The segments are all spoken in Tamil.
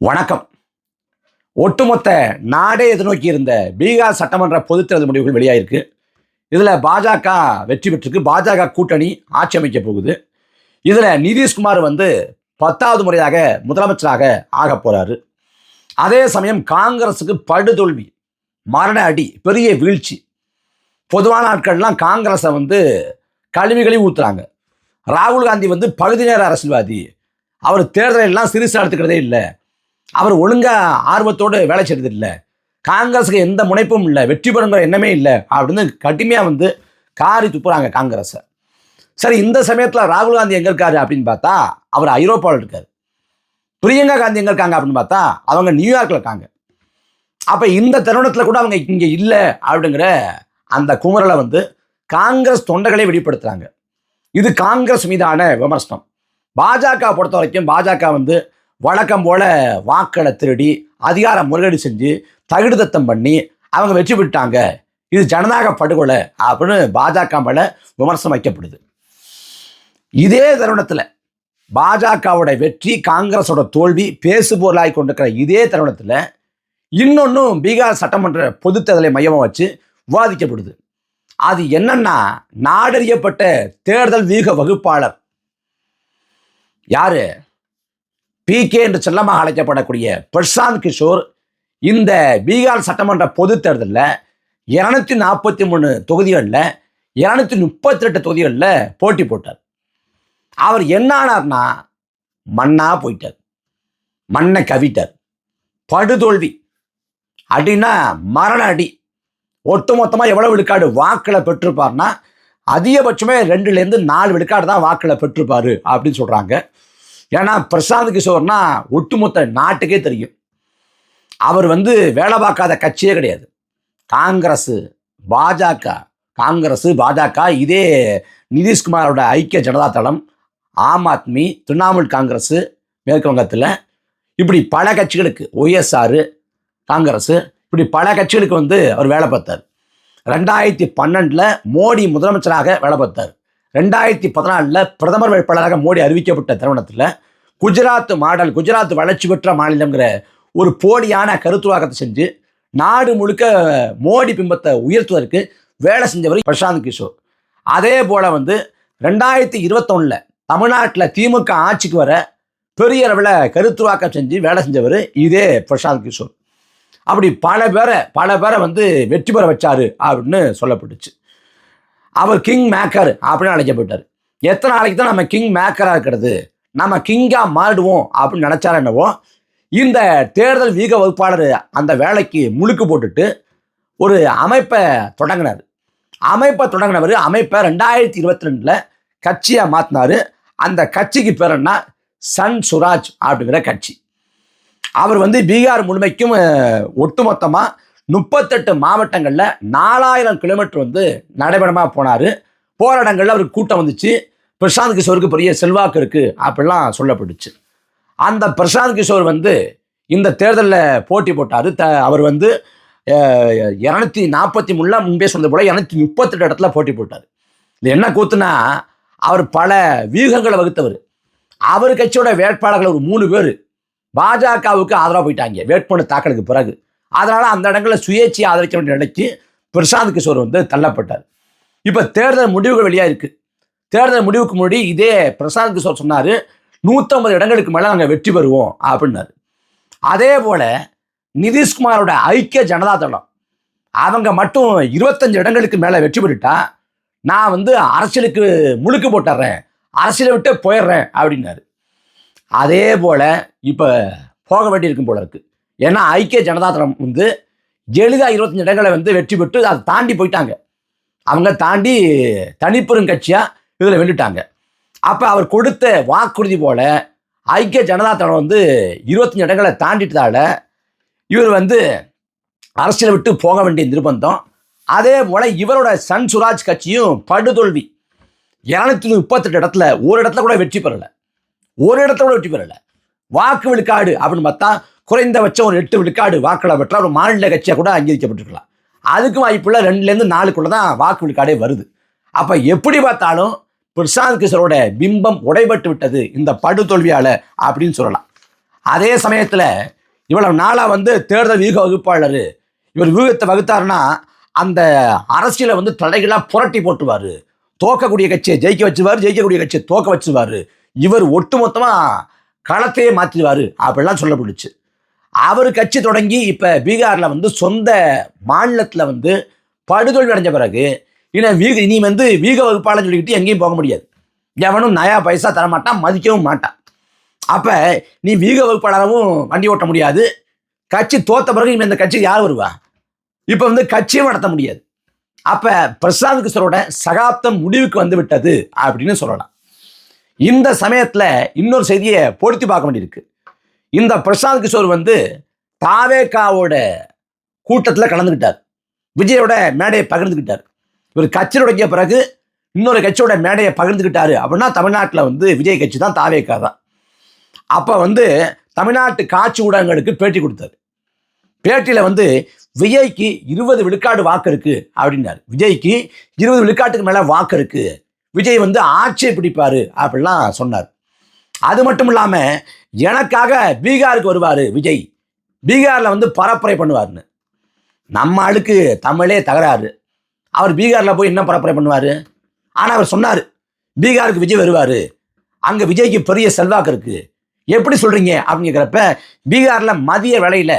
வணக்கம். ஒட்டுமொத்த நாடே எதிர்நோக்கி இருந்த பீகார் சட்டமன்ற பொதுத்தேர்தல் முடிவுகள் வெளியாயிருக்கு. இதில் பாஜக வெற்றி பெற்றிருக்கு. பாஜக கூட்டணி ஆட்சி அமைக்க போகுது. இதில் நிதிஷ்குமார் வந்து பத்தாவது முறையாக முதலமைச்சராக ஆக போகிறாரு அதே சமயம் காங்கிரஸுக்கு படுதோல்வி மரண அடி பெரிய வீழ்ச்சி. பொதுவான நாட்கள்லாம் காங்கிரஸை வந்து கழுவி ஊற்றுறாங்க ராகுல் காந்தி வந்து பகுதி நேர அரசியல்வாதி. அவர் தேர்தலெல்லாம் எல்லாம் எடுத்துக்கிறதே இல்லை. அவர் ஒழுங்கா ஆர்வத்தோடு வேலை செய்யறது இல்லை காங்கிரஸுக்கு எந்த முனைப்பும் இல்லை. வெற்றி பெறுங்கிற எண்ணமே இல்லை. அப்படின்னு கடுமையாக வந்து காரி துப்புறாங்க காங்கிரஸை. சரி இந்த சமயத்தில் ராகுல் காந்தி எங்கே இருக்காரு அப்படின்னு பார்த்தா அவர் ஐரோப்பாவில் இருக்கார். பிரியங்கா காந்தி எங்கே இருக்காங்க அப்படின்னு பார்த்தா அவங்க நியூயார்க்கில் இருக்காங்க. அப்போ இந்த தருணத்தில் கூட அவங்க இங்கே இல்லை அப்படிங்கிற அந்த குமரலை வந்து காங்கிரஸ் தொண்டர்களே வெளிப்படுத்துகிறாங்க இது காங்கிரஸ் மீதான விமர்சனம். பாஜக பொறுத்த வரைக்கும் பாஜக வந்து வழக்கம் போல வாக்களை திருடி அதிகாரம் முறைகேடு செஞ்சு தகுடுதத்தம் பண்ணி அவங்க வெற்றி விட்டாங்க இது ஜனநாயக படுகொலை அப்படின்னு பாஜக மேல விமர்சனம் வைக்கப்படுது. இதே தருணத்தில் பாஜகவோட வெற்றி காங்கிரஸோட தோல்வி பேசுபொருளாகி கொண்டிருக்கிற இதே தருணத்தில் இன்னொன்றும் பீகார் சட்டமன்ற பொதுத் தேர்தலை மையமாக வச்சு விவாதிக்கப்படுது. அது என்னன்னா நாடறியப்பட்ட தேர்தல் வீக வகுப்பாளர். யாரு? பிகே என்று செல்லமாக அழைக்கப்படக்கூடிய பிரசாந்த் கிஷோர் இந்த பீகார் சட்டமன்ற பொதுத் தேர்தலில் இரநூத்தி நாற்பத்தி மூணு தொகுதிகளில் இரநூத்தி முப்பத்தி ரெண்டு தொகுதிகளில் போட்டி போட்டார். அவர் என்ன ஆனார்னா மண்ணா போயிட்டார். மண்ணை கவிட்டார். படுதோல்வி. அடின்னா மரண அடி. ஒட்டுமொத்தமாக எவ்வளோ விழுக்காடு வாக்களை பெற்றிருப்பார்னா அதிகபட்சமே ரெண்டுலேருந்து நாலு விழுக்காடு தான் வாக்களை பெற்றிருப்பார் அப்படின்னு சொல்கிறாங்க ஏன்னா பிரசாந்த் கிஷோர்னா ஒட்டுமொத்த நாட்டுக்கே தெரியும். அவர் வந்து வேலை பார்க்காத கட்சியே கிடையாது. காங்கிரஸ் பாஜக காங்கிரஸ் பாஜக இதே நிதிஷ்குமாரோட ஐக்கிய ஜனதா தளம் ஆம் ஆத்மி திரிணாமுல் காங்கிரஸ் மேற்கு வங்கத்தில் இப்படி பல கட்சிகளுக்கு ஒய்எஸ்ஆர் காங்கிரஸ் இப்படி பல கட்சிகளுக்கு வந்து அவர் வேலை பார்த்தார். ரெண்டாயிரத்தி பன்னெண்டில் மோடி முதலமைச்சராக வேலை பார்த்தார். ரெண்டாயிரத்தி பதினாலில் பிரதமர் வேட்பாளராக மோடி அறிவிக்கப்பட்ட தருணத்தில் குஜராத் மாடல் குஜராத் வளர்ச்சி பெற்ற மாநிலங்கிற ஒரு போலியான கருத்துவாக்கத்தை செஞ்சு நாடு முழுக்க மோடி பிம்பத்தை உயர்த்துவதற்கு வேலை செஞ்சவர் பிரசாந்த் கிஷோர். அதே போல் வந்து ரெண்டாயிரத்தி இருபத்தொன்னில் தமிழ்நாட்டில் திமுக ஆட்சிக்கு வர பெரிய அளவில் கருத்துவாக்கம் செஞ்சு வேலை செஞ்சவர் இதே பிரசாந்த் கிஷோர். அப்படி பல பேரை பல பேரை வந்து வெற்றி பெற வச்சாரு அப்படின்னு சொல்லப்பட்டுச்சு. அவர் கிங் மேக்கர் அப்படின்னு அழைக்கப்பட்டார் எத்தனை நாளைக்கு தான் நம்ம கிங் மேக்கராக இருக்கிறது? நம்ம கிங்காக மாறிடுவோம் அப்படின்னு நினச்சாரு என்னவோ இந்த தேர்தல் வீக வகுப்பாளர் அந்த வேலைக்கு முழுக்கு போட்டுட்டு ஒரு அமைப்பை தொடங்கினார். அமைப்பை தொடங்கினவர் அமைப்பை ரெண்டாயிரத்தி இருபத்தி ரெண்டில் கட்சியாக மாற்றினார் அந்த கட்சிக்கு பேர் என்ன? சன் சுராஜ் அப்படிங்கிற கட்சி. அவர் வந்து பீகார் முழுமைக்கும் ஒட்டுமொத்தமாக முப்பத்தெட்டு மாவட்டங்களில் நாலாயிரம் கிலோமீட்டர் வந்து நடைபெறமாக போனார். போகிற இடங்களில் அவருக்கு கூட்டம் வந்துச்சு. பிரசாந்த் கிஷோருக்கு பெரிய செல்வாக்கு இருக்குது அப்படிலாம் சொல்லப்பட்டுச்சு. அந்த பிரசாந்த் கிஷோர் வந்து இந்த தேர்தலில் போட்டி போட்டார். த அவர் வந்து இரநூத்தி நாற்பத்தி மூணில் முன்பே சொன்னது போல் இரநூத்தி முப்பத்தெட்டு இடத்துல போட்டி போட்டார். இது என்ன கூத்துனா அவர் பல வியூகங்களை வகுத்தவர். அவர் கட்சியோட வேட்பாளர்கள் ஒரு மூணு பேர். பாஜகவுக்கு ஆதரவாக போயிட்டாங்க. வேட்புமனு தாக்கலுக்கு பிறகு. அதனால் அந்த இடங்களில் சுயேட்சையை ஆதரிக்க வேண்டிய நிலைக்கு பிரசாந்த் கிஷோர் வந்து தள்ளப்பட்டார். இப்போ தேர்தல் முடிவுகள் வெளியாக இருக்குது தேர்தல் முடிவுக்கு முன்னாடி இதே பிரசாந்த் கிஷோர் சொன்னார் நூற்றம்பது இடங்களுக்கு மேலே நாங்கள் வெற்றி பெறுவோம் அப்படின்னாரு. அதே போல் நிதிஷ்குமாரோட ஐக்கிய ஜனதா தளம் அவங்க மட்டும் இருபத்தஞ்சு இடங்களுக்கு மேலே வெற்றி பெற்றுட்டா நான் வந்து அரசியலுக்கு முழுக்கு போட்டுறேன் அரசியலை விட்டு போயிடுறேன் அப்படின்னாரு. அதே போல் இப்போ போக வேண்டியிருக்கும் போல இருக்குது ஏன்னா ஐக்கிய ஜனதா தளம் வந்து எளிதாக இருபத்தஞ்சு இடங்களை வந்து வெற்றி பெற்று அதை தாண்டி போயிட்டாங்க. அவங்க தாண்டி தனிப்பெரும் கட்சியாக இதில் வெண்டுட்டாங்க அப்போ அவர் கொடுத்த வாக்குறுதி போல ஐக்கிய ஜனதா தளம் வந்து இருபத்தஞ்சு இடங்களை தாண்டிட்டதால இவர் வந்து அரசியலை விட்டு போக வேண்டிய நிர்பந்தம். அதே போல் இவரோட சன் சுராஜ் கட்சியும் படுதோல்வி. இரநூத்தி முப்பத்தெட்டு இடத்துல ஒரு இடத்துல கூட வெற்றி பெறலை. ஒரு இடத்துல கூட வெற்றி பெறலை. வாக்கு விழுக்காடு அப்படின்னு பார்த்தா குறைந்தபட்சம் ஒரு எட்டு விழுக்காடு வாக்களை பெற்றால் ஒரு மாநில கட்சியாக கூட அங்கீகரிக்கப்பட்டிருக்கலாம். அதுக்கும் வாய்ப்புள்ள ரெண்டுலேருந்து நாலுக்குள்ள தான் வாக்கு விழுக்காடே வருது. அப்போ எப்படி பார்த்தாலும் பிரசாந்த் கிஷோரோட பிம்பம் உடைபட்டு விட்டது இந்த படுதோல்வியால் அப்படின்னு சொல்லலாம். அதே சமயத்தில் இவ்வளவு நாளாக வந்து தேர்தல் வியூக வகுப்பாளர் இவர் வியூகத்தை வகுத்தாருன்னா அந்த அரசியலை வந்து தடைகளாக புரட்டி போட்டுவார் தோக்கக்கூடிய கட்சியை ஜெயிக்க வச்சுவார் ஜெயிக்கக்கூடிய கட்சியை தோக்க வச்சுவார் இவர் ஒட்டுமொத்தமாக களத்தையே மாற்றிடுவார் அப்படிலாம் சொல்லப்படுச்சு அவர் கட்சி தொடங்கி இப்போ பீகாரில் வந்து சொந்த மாநிலத்தில் வந்து படுதோல்வி அடைஞ்ச பிறகு இனி வீக இனி வந்து வீக வகுப்பாளர் சொல்லிக்கிட்டு எங்கேயும் போக முடியாது. எவனும் நயா பைசா தரமாட்டான் மதிக்கவும் மாட்டான். அப்போ நீ வீக வகுப்பாளரவும் வண்டி ஓட்ட முடியாது. கட்சி தோத்த பிறகு இனிமே இந்த கட்சிக்கு யார் வருவா? இப்போ வந்து கட்சியும் நடத்த முடியாது. அப்போ பிரசாந்த் கிஷோரோட சகாப்தம் முடிவுக்கு வந்து விட்டது அப்படின்னு சொல்லலாம். இந்த சமயத்தில் இன்னொரு செய்தியை பொருத்தி பார்க்க வேண்டியிருக்கு. இந்த பிரசாந்த் கிஷோர் வந்து தாவேகாவோட கூட்டத்தில் கலந்துக்கிட்டார் விஜயோட மேடையை பகிர்ந்துக்கிட்டார் இவர் கட்சி தொடங்கிய பிறகு இன்னொரு கட்சியோட மேடையை பகிர்ந்துக்கிட்டாரு அப்படின்னா தமிழ்நாட்டில் வந்து விஜய் கட்சி தான் தாவேகா தான். அப்போ வந்து தமிழ்நாட்டு காட்சி ஊடகங்களுக்கு பேட்டி கொடுத்தாரு. பேட்டியில் வந்து விஜய்க்கு இருபது விழுக்காடு வாக்கு இருக்குது அப்படின்னாரு. விஜய்க்கு இருபது விழுக்காட்டுக்கு மேலே வாக்கு இருக்குது விஜய் வந்து ஆட்சியை பிடிப்பார் அப்படிலாம் சொன்னார். அது மட்டும் இல்லாமல் எனக்காக பீகாருக்கு வருவார் விஜய். பீகாரில் வந்து பரப்புரை பண்ணுவார்னு நம்ம ஆளுக்கு தமிழே தகராறு. அவர் பீகாரில் போய் என்ன பரப்புரை பண்ணுவார்? ஆனால் அவர் சொன்னார் பீகாருக்கு விஜய் வருவார். அங்கே விஜய்க்கு பெரிய செல்வாக்கு இருக்குது எப்படி சொல்கிறீங்க அப்படிங்கிறப்ப பீகாரில் மதிய வேலையில்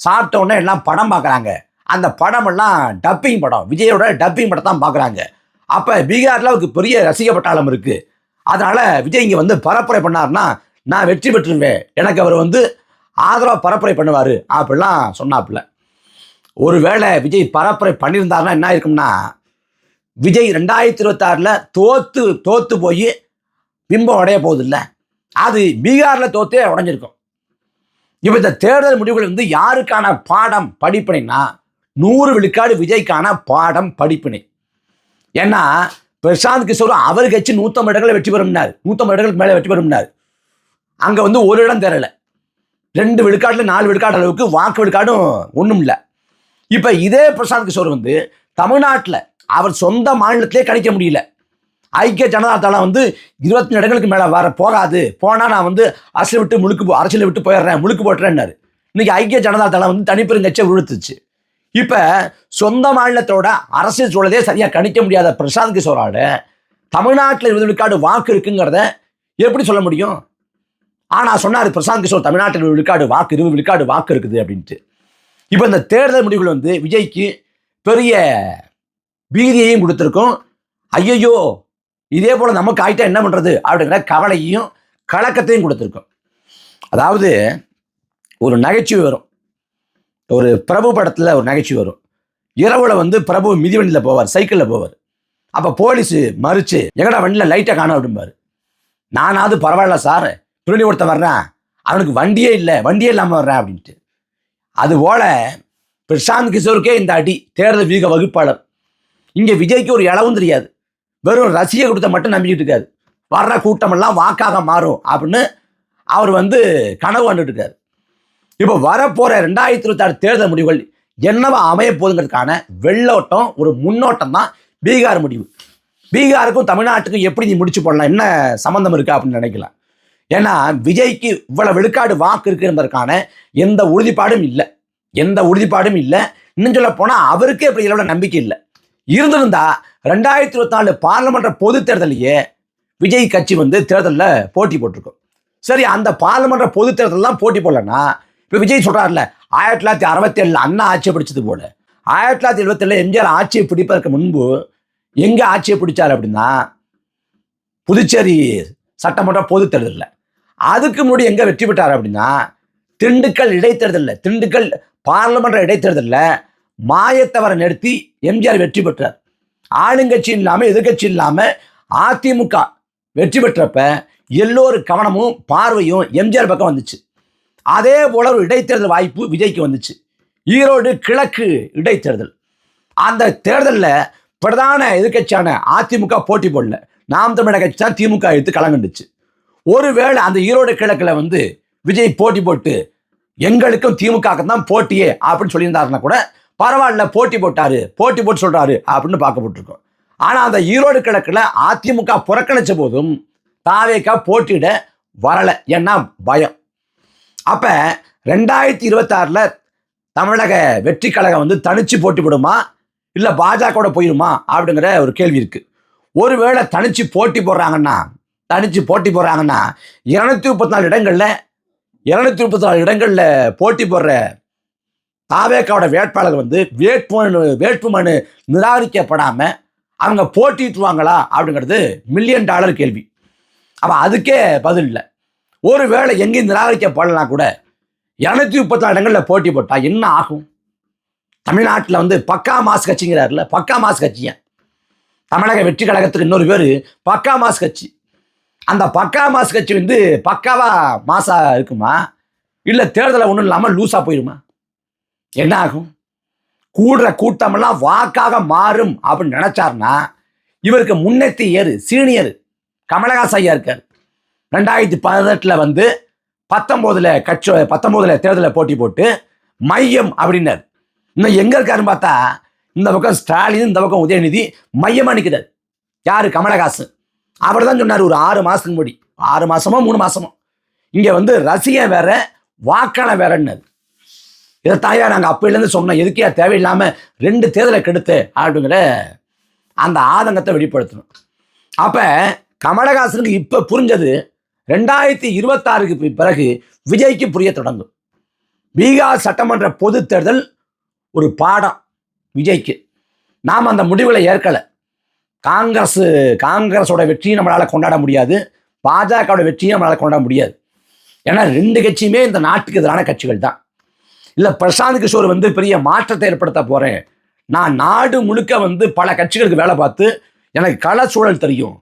சாப்பிட்ட உடனே எல்லாம் படம் பார்க்குறாங்க அந்த படமெல்லாம் டப்பிங் படம். விஜயோட டப்பிங் படம் தான் பார்க்குறாங்க அப்போ பீகாரில் அவருக்கு பெரிய ரசிக பட்டாளம் இருக்குது அதனால் விஜய் இங்கே வந்து பரப்புரை பண்ணார்னா நான் வெற்றி பெற்றுருவேன். எனக்கு அவர் வந்து ஆதரவாக பரப்புரை பண்ணுவார் அப்படிலாம் சொன்னாப்புல. ஒருவேளை விஜய் பரப்புரை பண்ணியிருந்தாருன்னா என்ன இருக்கும்னா விஜய் ரெண்டாயிரத்தி இருபத்தாறில் தோற்று தோற்று போய் பிம்பம் உடைய போகுதில்ல. அது பீகாரில் தோத்தே உடஞ்சிருக்கும். இப்போ இந்த தேர்தல் முடிவுகள் வந்து யாருக்கான பாடம் படிப்பினைனா நூறு விழுக்காடு விஜய்க்கான பாடம் படிப்பினை. ஏன்னா பிரசாந்த் கிஷோர் அவர் கட்சி நூற்றம்பது இடங்களில் வெற்றி பெறும்னார். நூற்றம்பது இடங்களுக்கு மேலே வெற்றி பெறும்னார். அங்கே வந்து ஒரு இடம் தெரியல ரெண்டு விழுக்காட்டில் நாலு விழுக்காடு அளவுக்கு வாக்கு விழுக்காடும் ஒன்றும் இல்லை. இப்போ இதே பிரசாந்த் கிஷோர் வந்து தமிழ்நாட்டில் அவர் சொந்த மாநிலத்திலே கணிக்க முடியல. ஐக்கிய ஜனதா தளம் வந்து இருபத்தி இடங்களுக்கு மேலே வர போகாது. போனால் நான் வந்து அரசியல் விட்டு முழுக்கு போ அரசியலை விட்டு போயிடுறேன் முழுக்கு போட்டுறேன்னாரு. இன்னைக்கு ஐக்கிய ஜனதா தளம் வந்து தனிப்பெருங்கட்சியை விழுத்துச்சு இப்போ சொந்த மாநிலத்தோட அரசியல் சூழலே சரியாக கணிக்க முடியாத பிரசாந்த் கிஷோரோட தமிழ்நாட்டில் இருபது விழுக்காடு வாக்கு இருக்குங்கிறத எப்படி சொல்ல முடியும்? ஆனால் சொன்னார் பிரசாந்த் கிஷோர் தமிழ்நாட்டில் விழுக்காடு வாக்கு இருபது விழுக்காடு வாக்கு இருக்குது அப்படின்ட்டு. இப்போ இந்த தேர்தல் முடிவுகள் வந்து விஜய்க்கு பெரிய பீதியையும் கொடுத்துருக்கும். ஐயையோ இதே போல் நமக்கு ஆகிட்டா என்ன பண்ணுறது அப்படிங்கிற கவலையையும் கலக்கத்தையும் கொடுத்துருக்கும். அதாவது ஒரு நகைச்சுவை வரும். ஒரு பிரபு படத்தில் ஒரு நகைச்சுவை வரும். இரவுல வந்து பிரபு மிதிவண்டியில் போவார் சைக்கிளில் போவார். அப்போ போலீஸு மறிச்சு எங்கடா வண்டியில் லைட்டை காணும் அப்படிம்பாரு. நானாவது பரவாயில்ல சார். திருடி ஒருத்தன் வர்றேன் அவனுக்கு வண்டியே இல்லை வண்டியே இல்லாமல் வர்றான் அப்படின்ட்டு. அதுபோல பிரசாந்த் கிஷோருக்கே இந்த அடி தேர்தல் வீக வகுப்பாளர். இங்கே விஜய்க்கு ஒரு இளவும் தெரியாது. வெறும் ரசிகை கொடுத்த மட்டும் நம்பிக்கிட்டு இருக்காரு. வர்ற கூட்டமெல்லாம் வாக்காக மாறும் அப்படின்னு அவர் வந்து கனவு கண்டுட்டு இருக்காரு இப்போ வரப்போகிற ரெண்டாயிரத்தி இருபத்தாறு தேர்தல் முடிவுகள் என்னவா அமைய போகுதுங்கிறதுக்கான வெள்ளோட்டம் ஒரு முன்னோட்டம் தான் பீகார் முடிவு. பீகாருக்கும் தமிழ்நாட்டுக்கும் எப்படி நீ முடிச்சு போடலாம்? என்ன சம்மந்தம் இருக்கா அப்படின்னு நினைக்கலாம். ஏன்னா விஜய்க்கு இவ்வளவு விழுக்காடு வாக்கு இருக்கு என்பதற்கான எந்த உறுதிப்பாடும் இல்லை. எந்த உறுதிப்பாடும் இல்லை. இன்னும் சொல்ல போனால் அவருக்கே இப்படி இதோட நம்பிக்கை இல்லை. இருந்திருந்தா ரெண்டாயிரத்தி இருபத்தி நாலு பார்லமெண்ட் பொது தேர்தலையே விஜய் கட்சி வந்து தேர்தலில் போட்டி போட்டிருக்கும். சரி அந்த பார்லமெண்ட் பொது தேர்தலாம் போட்டி போடலன்னா இப்போ விஜய் சொல்கிறார்ல ஆயிரத்தி தொள்ளாயிரத்தி அறுபத்தி ஏழில் அண்ணா ஆட்சியை பிடிச்சது போல. ஆயிரத்தி தொள்ளாயிரத்தி எழுபத்தேழில் எம்ஜிஆர் ஆட்சியை பிடிப்பதற்கு முன்பு எங்கே ஆட்சியை பிடிச்சார் அப்படின்னா புதுச்சேரி சட்டமன்ற பொது தேர்தலில். அதுக்கு முன்னாடி எங்கே வெற்றி பெற்றார் அப்படின்னா திண்டுக்கல் இடைத்தேர்தலில் திண்டுக்கல் பார்லமெண்ட் இடைத்தேர்தலில் மாயத்தவரை நிறுத்தி எம்ஜிஆர் வெற்றி பெற்றார். ஆளுங்கட்சி இல்லாமல் எதிர்கட்சி இல்லாமல் அதிமுக வெற்றி பெற்றப்ப எல்லோரு கவனமும் பார்வையும் எம்ஜிஆர் பக்கம் வந்துச்சு. அதே போல ஒரு இடைத்தேர்தல் வாய்ப்பு விஜய்க்கு வந்துச்சு. ஈரோடு கிழக்கு இடைத்தேர்தல். அந்த தேர்தலில் பிரதான எதிர்க்கட்சியான அதிமுக போட்டி போடல. நாம் தமிழக கட்சி தான் திமுக எடுத்து கலங்கண்டுச்சு ஒருவேளை அந்த ஈரோடு கிழக்கில் வந்து விஜய் போட்டி போட்டு எங்களுக்கும் திமுக தான் போட்டியே அப்படின்னு சொல்லியிருந்தாருன்னா கூட பரவாயில்ல போட்டி போட்டாரு போட்டி போட்டு சொல்றாரு அப்படின்னு பார்க்கப்பட்டிருக்கோம் ஆனால் அந்த ஈரோடு கிழக்கில் அதிமுக புறக்கணிச்ச போதும் தாவேக்கா போட்டியிட வரலை. ஏன்னா பயம். அப்போ ரெண்டாயிரத்தி இருபத்தாறில் தமிழக வெற்றி கழகம் வந்து தனிச்சு போட்டி போடுமா? இல்லை பாஜகவோட போயிருமா? அப்படிங்கிற ஒரு கேள்வி இருக்கு. ஒருவேளை தனிச்சு போட்டி போடுறாங்கன்னா தனிச்சு போட்டி போடுறாங்கன்னா இருநூத்தி முப்பத்தி நாலு இடங்கள்ல இருநூத்தி முப்பத்தி நாலு இடங்கள்ல போட்டி போடுற தாவேக்காவோட வேட்பாளர் வந்து வேட்புமனு வேட்புமனு நிராகரிக்கப்படாமல் அவங்க போட்டிட்டுவாங்களா அப்படிங்கிறது மில்லியன் டாலர் கேள்வி. அப்போ அதுக்கே பதில் இல்லை. ஒரு வேளை எங்கேயும் நிராகரிக்கப்படலாம் கூட இரநூத்தி முப்பத்தி நாலு இடங்களில் போட்டி போட்டால் என்ன ஆகும்? தமிழ்நாட்டில் வந்து பக்கா மாஸ் கட்சிங்கிறாருல பக்கா மாஸ் கட்சிங்க. தமிழக வெற்றி கழகத்துக்கு இன்னொரு பேர் பக்கா மாஸ் கட்சி. அந்த பக்கா மாஸ் கட்சி வந்து பக்காவா மாசா இருக்குமா? இல்லை தேர்தலை ஒன்றும் இல்லாமல் லூஸாக போயிருமா? என்ன ஆகும்? கூடுற கூட்டமெல்லாம் வாக்காக மாறும் அப்படின்னு நினைச்சாருன்னா இவருக்கு முன்னெத்தி ஏறு சீனியர் கமலஹாசன் ஐயா இருக்கார். ரெண்டாயிரத்தி பதினெட்டில் வந்து பத்தொம்போதில் கட்சி பத்தொம்போதில் தேர்தலில் போட்டி போட்டு மையம் அப்படின்னார். இன்னும் எங்கே இருக்காருன்னு பார்த்தா இந்த பக்கம் ஸ்டாலின் இந்த பக்கம் உதயநிதி மையமாக நிற்கிறார் யார்? கமலஹாசன். அவர் தான் சொன்னார் ஒரு ஆறு மாதத்துக்கு முன்னாடி. ஆறு மாதமோ மூணு மாதமோ இங்கே வந்து ரசிகன் வேற வாக்காளன் வேறன்னாரு இதை தாயா நாங்கள் அப்பையிலேருந்து சொன்னோம் எதுக்கே தேவையில்லாமல் ரெண்டு தேர்தலை கெடுத்து அப்படிங்கிற அந்த ஆதங்கத்தை வெளிப்படுத்தணும். அப்போ கமலஹாசனுக்கு இப்போ புரிஞ்சது ரெண்டாயிரத்தி இருபத்தாறுக்கு பிறகு விஜய்க்கு புரிய தொடங்கும். பீகார் சட்டமன்ற பொதுத் தேர்தல் ஒரு பாடம் விஜய்க்கு. நாம் அந்த முடிவுகளை ஏற்கலை. காங்கிரஸ் காங்கிரஸோட வெற்றியை நம்மளால் கொண்டாட முடியாது. பாஜகவோட வெற்றியை நம்மளால் கொண்டாட முடியாது. ஏன்னா ரெண்டு கட்சியுமே இந்த நாட்டுக்கு எதிரான கட்சிகள் தான். இல்லை பிரசாந்த் கிஷோர் வந்து பெரிய மாற்றத்தை ஏற்படுத்த போகிறேன் நான் நாடு முழுக்க வந்து பல கட்சிகளுக்கு வேலை பார்த்து எனக்கு கள சூழல் தெரியும்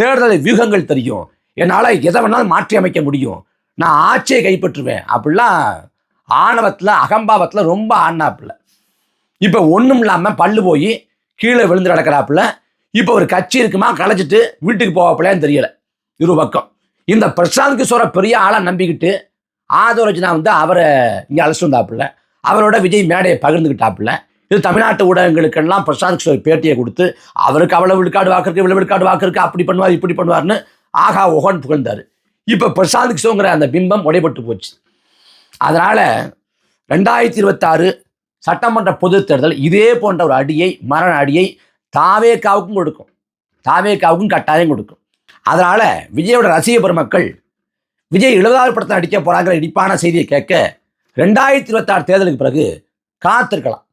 தேர்தல் வியூகங்கள் தெரியும் என்னால் எதை வேணாலும் மாற்றி அமைக்க முடியும். நான் ஆட்சியை கைப்பற்றுவேன். அப்படிலாம் ஆணவத்தில் அகம்பாவத்தில் ரொம்ப ஆடினாப்புல. இப்போ ஒன்றும் இல்லாமல் பல்லு போய் கீழே விழுந்து கிடக்கிறாப்புல. இப்போ ஒரு கட்சி இருக்குமா? களைச்சிட்டு வீட்டுக்கு போவாப்புலன்னு தெரியல. இரு பக்கம். இந்த பிரசாந்த் கிஷோரை பெரிய ஆளாக நம்பிக்கிட்டு ஆதரஜனா வந்து அவரை இங்கே அழைச்சிட்டு வந்தாப்புல. அவரோட விஜய் மேடையை பகிர்ந்துக்கிட்டாப்புல இது தமிழ்நாட்டு ஊடகங்களுக்கெல்லாம் பிரசாந்த் கிஷோர் பேட்டியை கொடுத்து அவருக்கு அவ்வளவு விழுக்காடு வாக்கு இருக்கு இவ்வளவு விழுக்காடு வாக்கு அப்படி பண்ணுவார் இப்படி பண்ணுவார்னு ஆகா ஓஹன் புகழ்ந்தார். இப்போ பிரசாந்த் கிஷோங்கிற அந்த பிம்பம் உடைபட்டு போச்சு. அதனால் ரெண்டாயிரத்தி இருபத்தாறு சட்டமன்ற பொதுத் தேர்தல் இதே போன்ற ஒரு அடியை மரண அடியை தாவேக்காவுக்கும் கொடுக்கும். தாவேக்காவுக்கும் கட்டாயம் கொடுக்கும். அதனால் விஜயோட ரசிக பெருமக்கள் விஜய் எழுபதாவது படத்தை நடிக்க போறாங்கிற இடிப்பான செய்தியை கேட்க ரெண்டாயிரத்தி இருபத்தாறு தேர்தலுக்கு பிறகு காத்திருக்கலாம்.